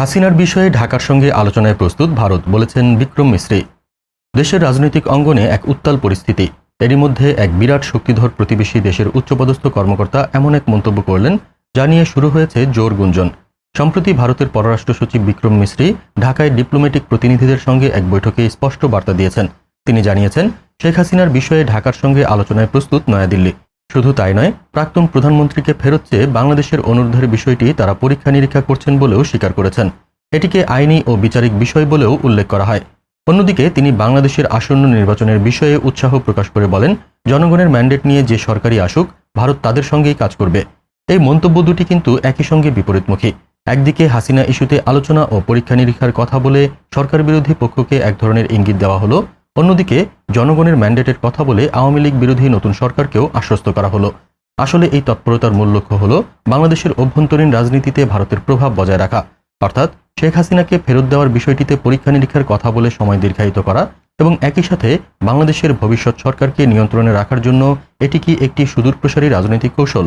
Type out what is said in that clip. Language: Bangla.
হাসিনার বিষয়ে ঢাকার সঙ্গে আলোচনায় প্রস্তুত ভারত বলেছেন বিক্রম মিশ্রি দেশের রাজনৈতিক অঙ্গনে এক উত্তাল পরিস্থিতি। এরই মধ্যে এক বিরাট শক্তিধর প্রতিবেশী দেশের উচ্চপদস্থ কর্মকর্তা এমন এক মন্তব্য করলেন, যা নিয়ে শুরু হয়েছে জোর গুঞ্জন। সম্প্রতি ভারতের পররাষ্ট্র সচিব বিক্রম মিশ্রি ঢাকায় ডিপ্লোম্যাটিক প্রতিনিধিদের সঙ্গে এক বৈঠকে স্পষ্ট বার্তা দিয়েছেন। তিনি জানিয়েছেন, শেখ হাসিনার বিষয়ে ঢাকার সঙ্গে আলোচনায় প্রস্তুত নয়াদিল্লি। শুধু তাই নয়, প্রাক্তন প্রধানমন্ত্রীকে ফেরত চেয়ে বাংলাদেশের অনুরোধের বিষয়টি তারা পরীক্ষা নিরীক্ষা করছেন বলেও স্বীকার করেছেন। এটিকে আইনি ও বিচারিক বিষয় বলেও উল্লেখ করা হয়। অন্যদিকে তিনি বাংলাদেশের আসন্ন নির্বাচনের বিষয়ে উৎসাহ প্রকাশ করে বলেন, জনগণের ম্যান্ডেট নিয়ে যে সরকারি আসুক, ভারত তাদের সঙ্গেই কাজ করবে। এই মন্তব্য দুটি কিন্তু একই সঙ্গে বিপরীতমুখী। একদিকে হাসিনা ইস্যুতে আলোচনা ও পরীক্ষা নিরীক্ষার কথা বলে সরকার বিরোধী পক্ষকে এক ধরনের ইঙ্গিত দেওয়া হলো, অন্যদিকে জনগণের ম্যান্ডেটের কথা বলে আওয়ামী লীগ বিরোধী নতুন সরকারকেও আশ্বস্ত করা হলো। আসলে এই তৎপরতার মূল লক্ষ্য হল বাংলাদেশের অভ্যন্তরীণ রাজনীতিতে ভারতের প্রভাব বজায় রাখা। অর্থাৎ শেখ হাসিনাকে ফেরত দেওয়ার বিষয়টিতে পরীক্ষা নিরীক্ষার কথা বলে সময় দীর্ঘায়িত করা এবং একই সাথে বাংলাদেশের ভবিষ্যৎ সরকারকে নিয়ন্ত্রণে রাখার জন্য এটি কি একটি সুদূরপ্রসারী রাজনৈতিক কৌশল?